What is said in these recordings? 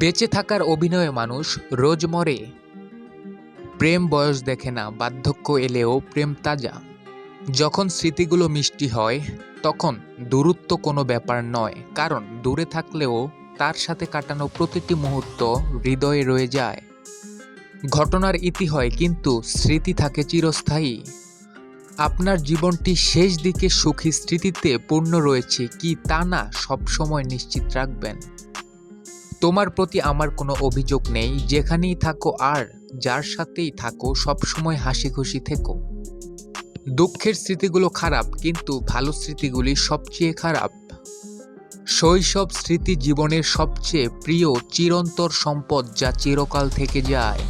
বেঁচে থাকার অভিনয়ে মানুষ রোজ মরে। প্রেম বয়স দেখে না, বার্ধক্য এলেও প্রেম তাজা। যখন স্মৃতিগুলো মিষ্টি হয়, তখন দূরত্ব কোনো ব্যাপার নয়, কারণ দূরে থাকলেও তার সাথে কাটানো প্রতিটি মুহূর্ত হৃদয়ে রয়ে যায়। ঘটনার ইতি হয়, কিন্তু স্মৃতি থাকে চিরস্থায়ী। আপনার জীবনটি শেষ দিকে সুখী স্মৃতিতে পূর্ণ রয়েছে কি তা না সবসময় নিশ্চিত রাখবেন। তোমার প্রতি আমার কোনো অভিযোগ নেই, যেখানেই থাকো আর যার সাথেই থাকো, সবসময় হাসি খুশি থেকো। দুঃখের স্মৃতিগুলো খারাপ, কিন্তু ভালো স্মৃতিগুলি সবচেয়ে খারাপ। শৈশব স্মৃতি জীবনের সবচেয়ে প্রিয় চিরন্তর সম্পদ যা চিরকাল থেকে যায়।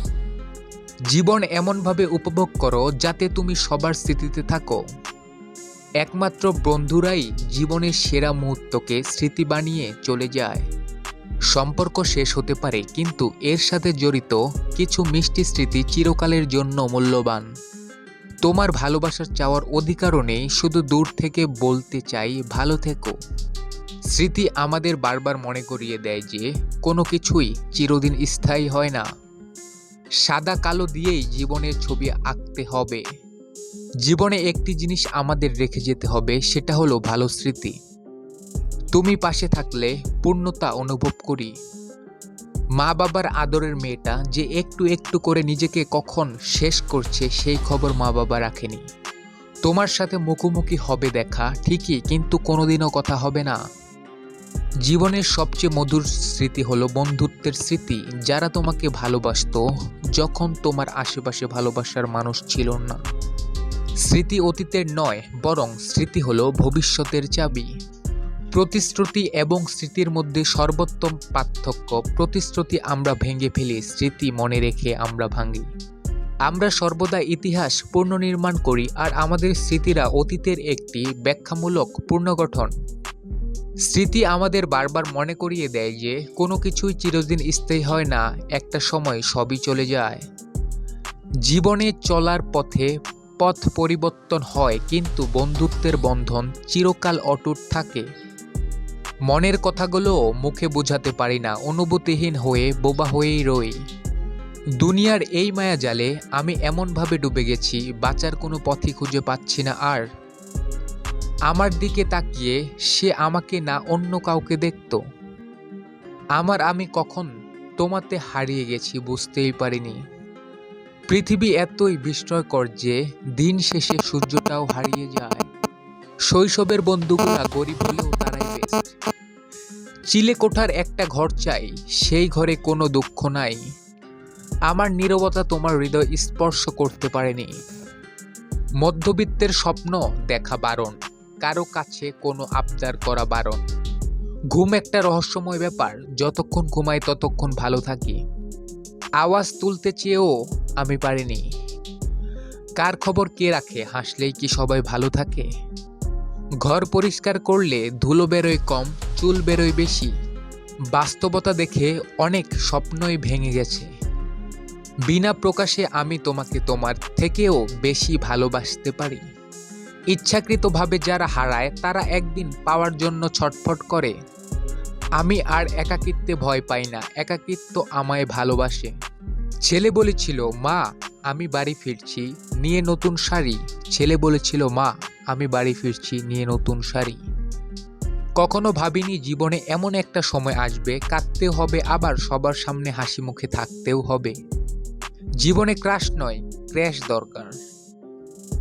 জীবন এমনভাবে উপভোগ করো যাতে তুমি সবার স্মৃতিতে থাকো। একমাত্র বন্ধুরাই জীবনের সেরা মুহূর্তকে স্মৃতি বানিয়ে চলে যায়। সম্পর্ক শেষ হতে পারে, কিন্তু এর সাথে জড়িত কিছু মিষ্টি স্মৃতি চিরকালের জন্য মূল্যবান। তোমার ভালোবাসার চাওয়ার অধিকারও নেই শুধু দূর থেকে বলতে চাই, ভালো থেকো। স্মৃতি আমাদের বারবার মনে করিয়ে দেয় যে, কোনো কিছুই চিরদিন স্থায়ী হয় না। সাদা কালো দিয়েই জীবনের ছবি আঁকতে হবে। জীবনে একটি জিনিস আমাদের রেখে যেতে হবে, সেটা হলো ভালো স্মৃতি। তুমি পাশে থাকলে পূর্ণতা অনুভব করি। মা বাবার আদরের মেয়েটা যে একটু একটু করে নিজেকে কখন শেষ করছে সেই খবর মা বাবা রাখেনি। তোমার সাথে মুখোমুখি হবে দেখা, ঠিকই, কিন্তু কোনোদিনও কথা হবে না। জীবনের সবচেয়ে মধুর স্মৃতি হলো বন্ধুত্বের স্মৃতি, যারা তোমাকে ভালোবাসতো যখন তোমার আশেপাশে ভালোবাসার মানুষ ছিল না। স্মৃতি অতীতের নয়, বরং স্মৃতি হলো ভবিষ্যতের চাবি। প্রতিশ্রুতি এবং স্মৃতির মধ্যে সর্বোত্তম পার্থক্য, প্রতিশ্রুতি আমরা ভেঙে ফেলি, স্মৃতি মনে রেখে আমরা ভাঙি। আমরা সর্বদা ইতিহাস পুনর্নির্মাণ করি আর আমাদের স্মৃতিরা অতীতের একটি ব্যাখ্যামূলক পুনর্গঠন। স্মৃতি আমাদের বারবার মনে করিয়ে দেয় যে, কোনো কিছুই চিরদিন স্থায়ী হয় না, একটা সময় সবই চলে যায়। জীবনে চলার পথে পথ পরিবর্তন হয়, কিন্তু বন্ধুত্বের বন্ধন চিরকাল অটুট থাকে। মনের কথাগুলো মুখে বোঝাতে পারি না, অনুভূতিহীন হয়ে, বোবা হয়েই রই। দুনিয়ার এই মায়া জালে আমি এমনভাবে ডুবে গেছি, বাঁচার কোনো পথই খুঁজে পাচ্ছি না আর। আমার দিকে তাকিয়ে সে আমাকে না অন্য কাউকে দেখত। আমার আমি কখন তোমাতে হারিয়ে গেছি বুঝতেই পারিনি। পৃথিবী এতই বিস্ময়কর যে দিন শেষে সূর্যটাও হারিয়ে যায়। শৈশবের বন্ধুগুলা গরিব হলেও চিলে কোঠার একটা ঘর চাই, সেই ঘরে কোনো দুঃখ নাই। আমার নীরবতা তোমার হৃদয় স্পর্শ করতে পারেনি। মধ্যবিত্তের স্বপ্ন দেখা বারণ, কারও কাছে কোনো আবদার করা বারণ। ঘুম একটা রহস্যময় ব্যাপার, যতক্ষণ ঘুমাই ততক্ষণ ভালো থাকি। আওয়াজ তুলতে চেয়েও আমি পারিনি। কার খবর কে রাখে, হাসলেই কি সবাই ভালো থাকে? ঘর পরিষ্কার করলে ধুলো বেরোয় কম, চুল বেরোয় বেশি। বাস্তবতা দেখে অনেক স্বপ্নই ভেঙে গেছে। বিনা প্রকাশে আমি তোমাকে তোমার থেকেও বেশি ভালোবাসতে পারি। ইচ্ছাকৃতভাবে যারা হারায়, তারা একদিন পাওয়ার জন্য ছটফট করে। আমি আর একাকিত্বে ভয় পাই না, একাকিত্ব আমায় ভালোবাসে। ছেলে বলেছিল, মা, আমি বাড়ি ফিরছি, নিয়ে নতুন শাড়ি। ছেলে বলেছিল, মা, আমি বাড়ি ফিরছি, নিয়ে নতুন শাড়ি। কখনো ভাবিনি জীবনে এমন একটা সময় আসবে কাঁদতেও হবে, আবার সবার সামনে হাসি মুখে থাকতেও হবে। জীবনে ক্রাশ নয়, ক্র্যাশ দরকার।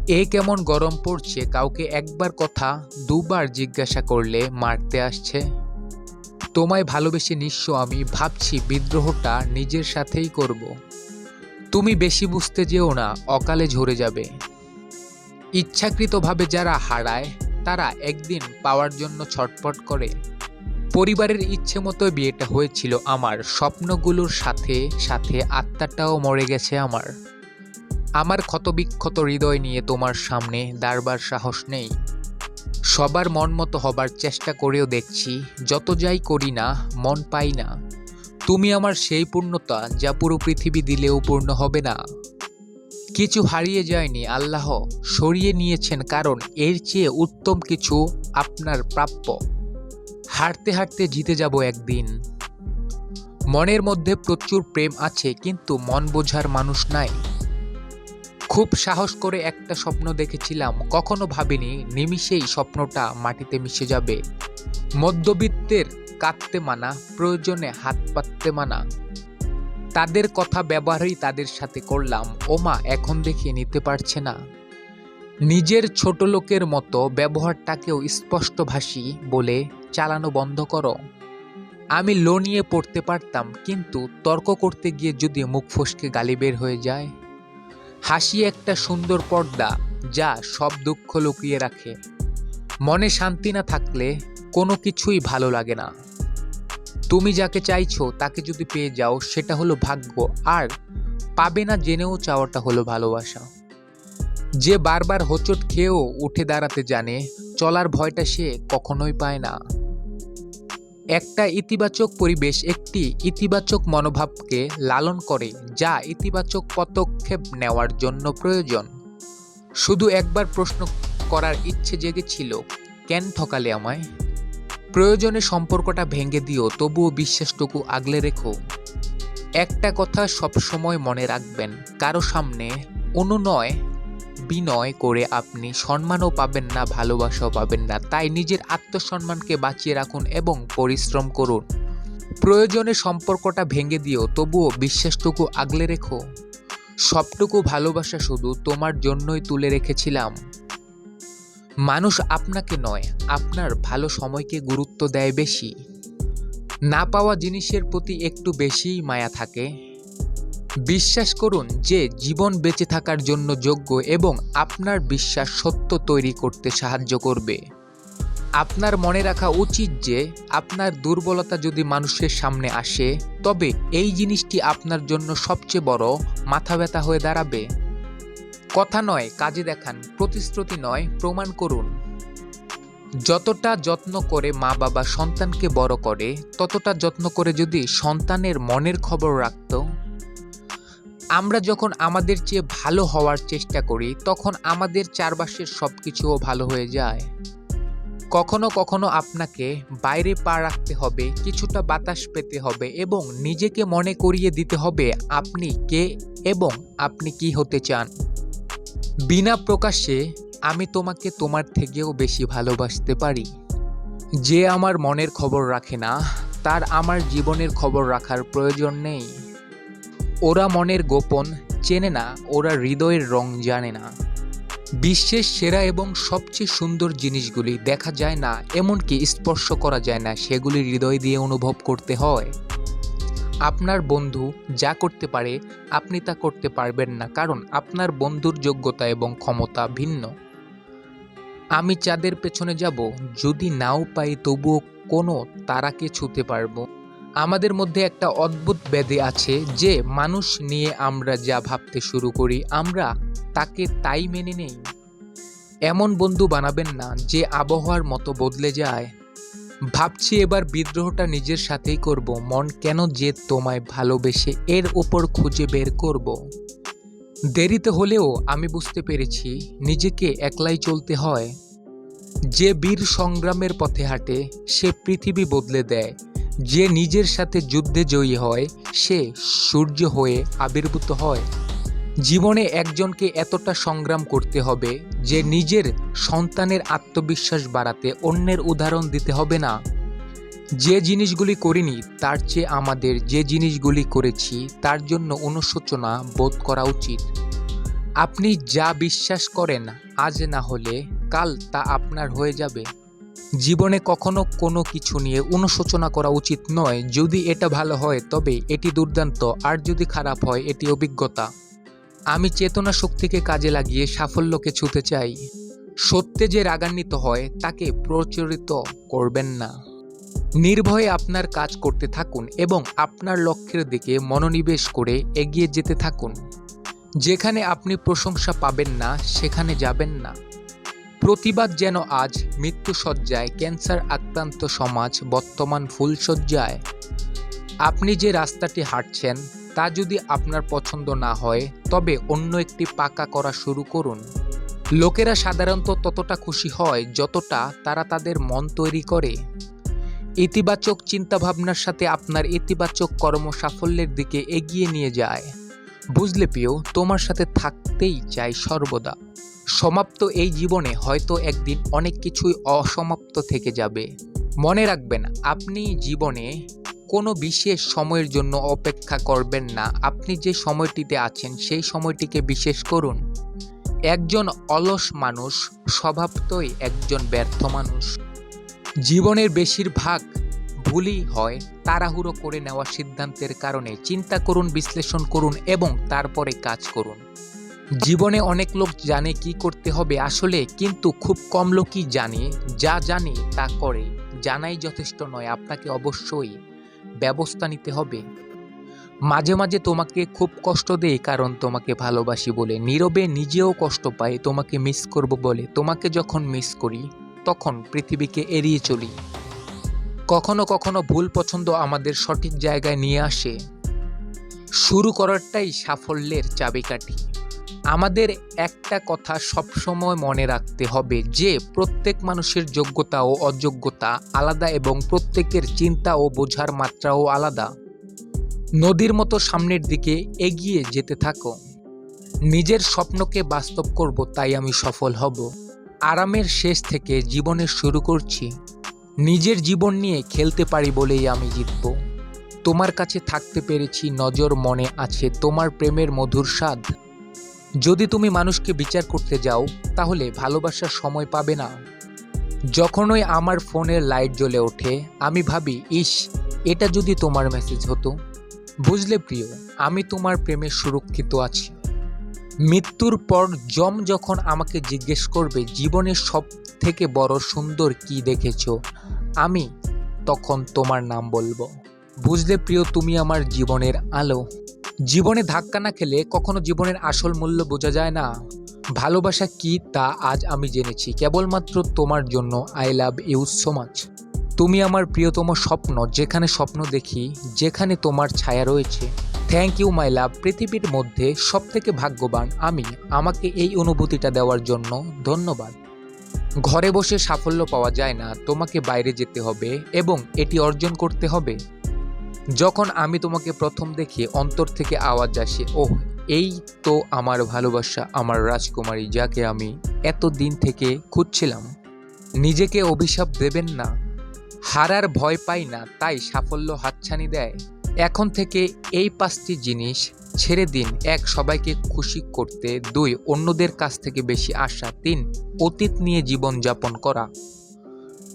এ কেমন গরম পড়ছে, কাউকে একবার কথা, দুবার জিজ্ঞাসা করলে মারতে আসছে। তোমায় ভালোবেসে নিঃস্ব আমি ভাবছি বিদ্রোহটা নিজের সাথেই করব। তুমি বেশি বুঝতে যেও না, অকালে ঝরে যাবে। ইচ্ছাকৃতভাবে যারা হারায়, তারা একদিন পাওয়ার জন্য ছটফট করে। পরিবারের ইচ্ছে মতো বিয়েটা হয়েছিল আমার, স্বপ্নগুলোর সাথে সাথে আত্মাটাও মরে গেছে আমার। আমার ক্ষতবিক্ষত হৃদয় নিয়ে তোমার সামনে দাঁড়বার সাহস নেই। সবার মন মতো হবার চেষ্টা করেও দেখছি, যত যাই করি না, মন পাই না। তুমি আমার সেই পূর্ণতা যা পুরো পৃথিবী দিলেও পূর্ণ হবে না। কিছু হারিয়ে যায়নি আল্লাহ, সরিয়ে নিয়েছেন কারণ এর চেয়ে উত্তম কিছু আপনার প্রাপ্য। হারতে হাঁটতে জিতে যাব একদিন। মনের মধ্যে প্রচুর প্রেম আছে, কিন্তু মন বোঝার মানুষ নাই। খুব সাহস করে একটা স্বপ্ন দেখেছিলাম। কখনো ভাবিনি নিমিষেই স্বপ্নটা মাটিতে মিশে যাবে। মধ্যবিত্তের কাঁদতে মানা, প্রয়োজনে হাত পাততে মানা। তাদের কথা ব্যবহারই তাদের সাথে করলাম। ওমা এখন দেখে নিতে পারছে না। নিজের ছোট লোকের মতো ব্যবহারটাকেও স্পষ্টভাষী বলে চালানো বন্ধ করো। আমি লো নিয়ে পড়তে পারতাম, কিন্তু তর্ক করতে গিয়ে যদি মুখ ফসকে গালি বের হয়ে যায়। হাসি একটা সুন্দর পর্দা যা সব দুঃখ লুকিয়ে রাখে। মনে শান্তি না থাকলে কোনো কিছুই ভালো লাগে না। তুমি যাকে চাইছো তাকে যদি পেয়ে যাও, সেটা হলো ভাগ্য। আর পাবে না জেনেও চাওয়াটা হলো ভালোবাসা। যে বারবার হোঁচট খেয়েও উঠে দাঁড়াতে জানে, চলার ভয়টা সে কখনোই পায় না। একটা ইতিবাচক পরিবেশ একটি ইতিবাচক মনোভাবকে লালন করে, যা ইতিবাচক পদক্ষেপ নেওয়ার জন্য প্রয়োজন। শুধু একবার প্রশ্ন করার ইচ্ছে জেগেছিল, কেন ঠকালে আমায়? প্রয়োজনে সম্পর্কটা ভেঙে দিও, তবুও বিশ্বাসটুকু আগলে রেখো। একটা কথা সবসময় মনে রাখবেন, কারও সামনে অনুনয় বিনয় করে আপনি সম্মানও পাবেন না, ভালোবাসাও পাবেন না। তাই নিজের আত্মসম্মানকে বাঁচিয়ে রাখুন এবং পরিশ্রম করুন। প্রয়োজনে সম্পর্কটা ভেঙে দিও, তবুও বিশ্বাসটুকু আগলে রেখো। সবটুকু ভালোবাসা শুধু তোমার জন্যই তুলে রেখেছিলাম। মানুষ আপনাকে নয়, আপনার ভালো সময়কে গুরুত্ব দেয় বেশি। না পাওয়া জিনিসের প্রতি একটু বেশিই মায়া থাকে। বিশ্বাস করুন যে জীবন বেঁচে থাকার জন্য যোগ্য এবং আপনার বিশ্বাস সত্য তৈরি করতে সাহায্য করবে। আপনার মনে রাখা উচিত যে আপনার দুর্বলতা যদি মানুষের সামনে আসে, তবে এই জিনিসটি আপনার জন্য সবচেয়ে বড় মাথা ব্যথা হয়ে দাঁড়াবে। কথা নয়, কাজে দেখান, প্রতিশ্রুতি নয়, প্রমাণ করুন। যতটা যত্ন করে মা বাবা সন্তানকে বড় করে, ততটা যত্ন করে যদি সন্তানের মনের খবর রাখত আমরা যখন আমাদের চেয়ে ভালো হওয়ার চেষ্টা করি, তখন আমাদের চারপাশের সব কিছুও ভালো হয়ে যায়। কখনো কখনো আপনাকে বাইরে পা রাখতে হবে, কিছুটা বাতাস পেতে হবে এবং নিজেকে মনে করিয়ে দিতে হবে আপনি কে এবং আপনি কি হতে চান। বিনা প্রকাশ্যে আমি তোমাকে তোমার থেকেও বেশি ভালোবাসতে পারি। যে আমার মনের খবর রাখে না, তার আমার জীবনের খবর রাখার প্রয়োজন নেই। ওরা মনের গোপন, চেনে না, ওরা হৃদয়ের রং জানে না। বিশ্বের সেরা এবং সবচেয়ে সুন্দর জিনিসগুলি দেখা যায় না, এমনকি স্পর্শ করা যায় না, সেগুলি হৃদয় দিয়ে অনুভব করতে হয়। আপনার বন্ধু যা করতে পারে, আপনি তা করতে পারবেন না, কারণ আপনার বন্ধুর যোগ্যতা এবং ক্ষমতা ভিন্ন। আমি চাঁদের পেছনে যাব, যদি নাও পাই তবুও কোনো তারাকে ছুতে পারব। আমাদের মধ্যে একটা অদ্ভুত ব্যাধি আছে যে মানুষ নিয়ে আমরা যা ভাবতে শুরু করি, আমরা তাকে তাই মেনে নেই। এমন বন্ধু বানাবেন না যে আবহাওয়ার মতো বদলে যায়। ভাবছি এবার বিদ্রোহটা নিজের সাথেই করব, মন কেন যে তোমায় ভালোবেসে এর ওপর খুঁজে বের করব। দেরিতে হলেও আমি বুঝতে পেরেছি, নিজেকে একলাই চলতে হয়। যে বীর সংগ্রামের পথে হাঁটে, সে পৃথিবী বদলে দেয়। যে নিজের সাথে যুদ্ধে জয়ী হয়, সে সূর্য হয়ে আবির্ভূত হয়। জীবনে একজনকে এতটা সংগ্রাম করতে হবে যে নিজের সন্তানের আত্মবিশ্বাস বাড়াতে অন্যের উদাহরণ দিতে হবে না। যে জিনিসগুলি করিনি, তার চেয়ে আমাদের যে জিনিসগুলি করেছি, তার জন্য অনুশোচনা বোধ করা উচিত। আপনি যা বিশ্বাস করেন, আজ না হলে কাল তা আপনার হয়ে যাবে। জীবনে কখনো কোনো কিছু নিয়ে অনুশোচনা করা উচিত নয়। যদি এটা ভালো হয়, তবে এটি দুর্দান্ত। আর যদি খারাপ হয়, এটি অভিজ্ঞতা। আমি চেতনা শক্তিকে কাজে লাগিয়ে সাফল্যকে ছুতে চাই। সত্যে যে রাগান্বিত হয়, তাকে প্রচলিত করবেন না। নির্ভয়ে আপনার কাজ করতে থাকুন এবং আপনার লক্ষ্যের দিকে মনোনিবেশ করে এগিয়ে যেতে থাকুন। যেখানে আপনি প্রশংসা পাবেন না, সেখানে যাবেন না। প্রতিবাদ যেন আজ মৃত্যুসজ্জায় ক্যান্সার আক্রান্ত সমাজ বর্তমান ফুলসজ্জায় আপনি যে রাস্তাটি হাঁটছেন, তা যদি আপনার পছন্দ না হয়, তবে অন্য একটি পাকা করা শুরু করুন। লোকেরা সাধারণত ততটা খুশি হয় যতটা তারা তাদের মন তৈরি করে। ইতিবাচক চিন্তাভাবনার সাথে আপনার ইতিবাচক কর্ম সাফল্যের দিকে এগিয়ে নিয়ে যায়। বুঝলে প্রিয়, তোমার সাথে থাকতেই চাই সর্বদা। সমাপ্ত এই জীবনে হয়তো একদিন অনেক কিছুই অসমাপ্ত থেকে যাবে। মনে রাখবেন, আপনি জীবনে কোনো বিশেষ সময়ের জন্য অপেক্ষা করবেন না। আপনি যে সময়টিতে আছেন, সেই সময়টিকে বিশেষ করুন। একজন অলস মানুষ স্বভাবতই একজন ব্যর্থ মানুষ। জীবনের বেশিরভাগ ভুলই হয়, তাড়াহুড়ো করে নেওয়া সিদ্ধান্তের কারণে চিন্তা করুন, বিশ্লেষণ করুন এবং তারপরে কাজ করুন। জীবনে অনেক লোক জানে কি করতে হবে আসলে, কিন্তু খুব কম লোকই জানে, যা জানে তা করে। জানাই যথেষ্ট নয়, আপনাকে অবশ্যই ব্যবস্থা নিতে হবে। মাঝে মাঝে তোমাকে খুব কষ্ট দেয়, কারণ তোমাকে ভালোবাসি বলে। নীরবে নিজেও কষ্ট পাই তোমাকে মিস করব বলে। তোমাকে যখন মিস করি, তখন পৃথিবীকে এড়িয়ে চলি। কখনো কখনো ভুল পছন্দ আমাদের সঠিক জায়গায় নিয়ে আসে। শুরু করারটাই সাফল্যের চাবিকাঠি। আমাদের একটা কথা সবসময় মনে রাখতে হবে যে, প্রত্যেক মানুষের যোগ্যতা ও অযোগ্যতা আলাদা এবং প্রত্যেকের চিন্তা ও বোঝার মাত্রাও আলাদা। নদীর মতো সামনের দিকে এগিয়ে যেতে থাকো। নিজের স্বপ্নকে বাস্তব করব, তাই আমি সফল হব। আরামের শেষ থেকে জীবনের শুরু করছি। নিজের জীবন নিয়ে খেলতে পারি বলেই আমি জিতব। তোমার কাছে থাকতে পেরেছি, নজর মনে আছে, তোমার প্রেমের মধুর স্বাদ। যদি তুমি মানুষকে বিচার করতে যাও, তাহলে ভালোবাসার সময় পাবে না। যখনই আমার ফোনের লাইট জ্বলে ওঠে, আমি ভাবি, ইস, এটা যদি তোমার মেসেজ হতো। বুঝলে প্রিয়, আমি তোমার প্রেমে সুরক্ষিত আছি। মৃত্যুর পর জম যখন আমাকে জিজ্ঞেস করবে, জীবনের সব থেকে বড় সুন্দর কি দেখেছ? আমি তখন তোমার নাম বলব। বুঝলে প্রিয়, তুমি আমার জীবনের আলো। জীবনে ধাক্কা না খেলে কখনো জীবনের আসল মূল্য বোঝা যায় না। ভালোবাসা কি তা আজ আমি জেনেছি। কেবলমাত্র তোমার জন্য I love you so much তুমি আমার প্রিয়তম স্বপ্ন, যেখানে স্বপ্ন দেখি, যেখানে তোমার ছায়া রয়েছে। থ্যাংক ইউ মাই লাভ পৃথিবীর মধ্যে সব থেকে ভাগ্যবান আমি। আমাকে এই অনুভূতিটা দেওয়ার জন্য ধন্যবাদ। ঘরে বসে সাফল্য পাওয়া যায় না, তোমাকে বাইরে যেতে হবে এবং এটি অর্জন করতে হবে। যখন আমি তোমাকে প্রথম দেখি, অন্তর থেকে আওয়াজ আসে, ওহ, এই তো আমার ভালোবাসা, আমার রাজকুমারী যাকে আমি এত দিন থেকে খুঁজছিলাম। নিজেকে অভিশাপ দেবেন না। হারার ভয় পাই না, তাই সাফল্য হাতছানি দেয়। এখন থেকে এই পাঁচটি জিনিস ছেড়ে দিন। এক, সবাইকে খুশি করতে। দুই, অন্যদের কাছ থেকে বেশি আশা। তিন, অতীত নিয়ে জীবন যাপন করা।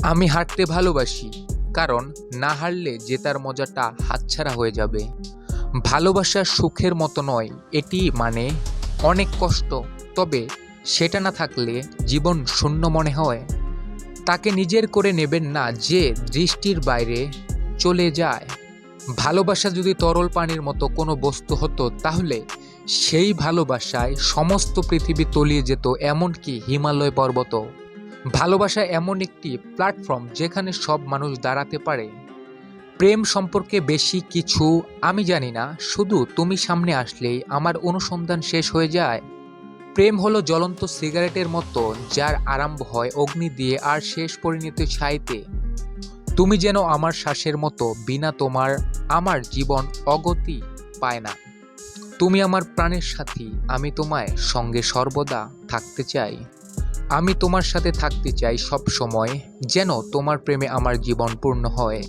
আমি হাঁটতে ভালোবাসি, কারণ না হারলে জেতার মজাটা হাতছাড়া হয়ে যাবে। ভালোবাসা সুখের মতো নয়, এটি মানে অনেক কষ্ট, তবে সেটা না থাকলে জীবন শূন্য মনে হয়। তাকে নিজের করে নেবেন না যে দৃষ্টির বাইরে চলে যায়। ভালোবাসা যদি তরল পানির মতো কোনো বস্তু হতো, তাহলে সেই ভালোবাসায় সমস্ত পৃথিবী তলিয়ে যেত এমনকি হিমালয় পর্বত। ভালোবাসা এমন একটি প্ল্যাটফর্ম যেখানে সব মানুষ দাঁড়াতে পারে। প্রেম সম্পর্কে বেশি কিছু আমি জানি না, শুধু তুমি সামনে আসলেই আমার অনুসন্ধান শেষ হয়ে যায়। প্রেম হলো জ্বলন্ত সিগারেটের মতো, যার আরম্ভ হয় অগ্নি দিয়ে আর শেষ পরিণত ছাইতে। তুমি যেন আমার শ্বাসের মতো বিনা তোমার আমার জীবন অগতি পায় না। তুমি আমার প্রাণের সাথী, আমি তোমায় সঙ্গে সর্বদা থাকতে চাই। আমি তোমার সাথে থাকতে চাই সব সময়, যেন তোমার প্রেমে আমার জীবন পূর্ণ হয়।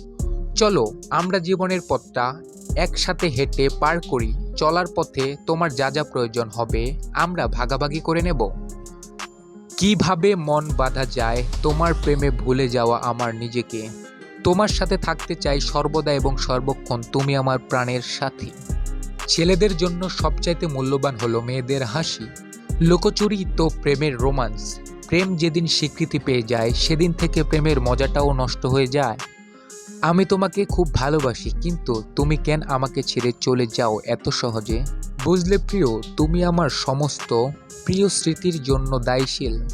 চলো, আমরা জীবনের পথটা একসাথে হেঁটে পার করি। চলার পথে তোমার যা যা প্রয়োজন হবে, আমরা ভাগাভাগি করে নেব। কীভাবে মন বাঁধা যায়, তোমার প্রেমে ভুলে যাওয়া আমার নিজেকে। তোমার সাথে থাকতে চাই সর্বদা এবং সর্বক্ষণ তুমি আমার প্রাণের সাথী। ছেলেদের জন্য সবচাইতে মূল্যবান হলো মেয়েদের হাসি। লোকচুরি তো প্রেমের রোমান্স। প্রেম যেদিন স্বীকৃতি পেয়ে যায়, সেদিন থেকে প্রেমের মজাটাও নষ্ট হয়ে যায়। আমি তোমাকে খুব ভালোবাসি, কিন্তু তুমি কেন আমাকে ছেড়ে চলে যাও এত সহজে? বুঝলে প্রিয়, তুমি আমার সমস্ত প্রিয় স্মৃতির জন্য দায়ীশীল।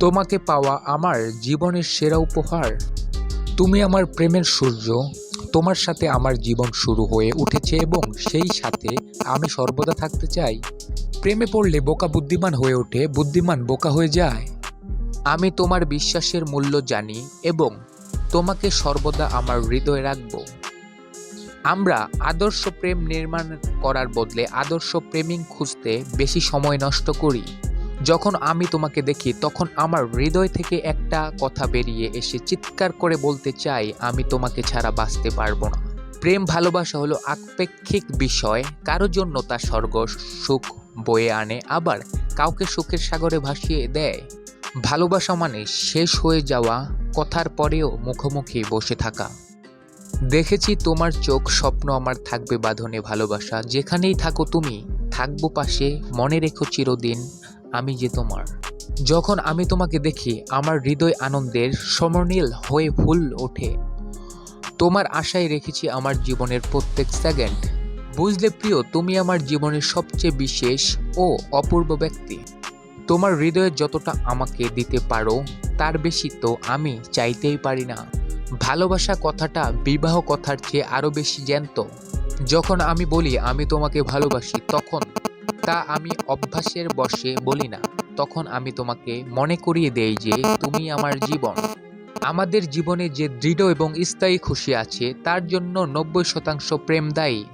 তোমাকে পাওয়া আমার জীবনের সেরা উপহার। তুমি আমার প্রেমের সূর্য, তোমার সাথে আমার জীবন শুরু হয়ে উঠেছে এবং সেই সাথে আমি সর্বদা থাকতে চাই। প্রেমে পড়লে বোকা বুদ্ধিমান হয়ে ওঠে, বুদ্ধিমান বোকা হয়ে যায়। আমি তোমার বিশ্বাসের মূল্য জানি এবং তোমাকে সর্বদা আমার হৃদয়ে রাখব। আমরা আদর্শ প্রেম নির্মাণ করার বদলে আদর্শ প্রেমিক খুঁজতে বেশি সময় নষ্ট করি। যখন আমি তোমাকে দেখি, তখন আমার হৃদয় থেকে একটা কথা বেরিয়ে এসে চিৎকার করে বলতে চাই, আমি তোমাকে ছাড়া বাঁচতে পারব না। প্রেম ভালোবাসা হলো আপেক্ষিক বিষয় কারোর জন্য তা স্বর্গ, সুখ বয়ে আনে, আবার কাউকে সুখের সাগরে ভাসিয়ে দেয়। ভালোবাসা মানে শেষ হয়ে যাওয়া, কথার পরেও মুখোমুখি বসে থাকা। দেখেছি তোমার চোখ, স্বপ্ন আমার থাকবে বাঁধনে ভালোবাসা, যেখানেই থাকো তুমি, থাকব পাশে, মনে রেখো চিরদিন। আমি যে তোমার। যখন আমি তোমাকে দেখি, আমার হৃদয় আনন্দের সমনীল হয়ে ফুল ওঠে। তোমার আশায় রেখেছি আমার জীবনের প্রত্যেক সেকেন্ড। বুঝলে প্রিয়, তুমি আমার জীবনের সবচেয়ে বিশেষ ও অপূর্ব ব্যক্তি। তোমার হৃদয়ে যতটা আমাকে দিতে পারো, তার বেশি তো আমি চাইতেই পারি না। ভালোবাসা কথাটা বিবাহ কথার চেয়ে আরও বেশি জ্যান্ত। যখন আমি বলি, আমি তোমাকে ভালোবাসি, তখন তা আমি অভ্যাসের বশে বলি না। তখন আমি তোমাকে মনে করিয়ে দেই যে তুমি আমার জীবন। আমাদের জীবনে যে দৃঢ় এবং স্থায়ী খুশি আছে, তার জন্য নব্বই শতাংশ প্রেম দায়ী।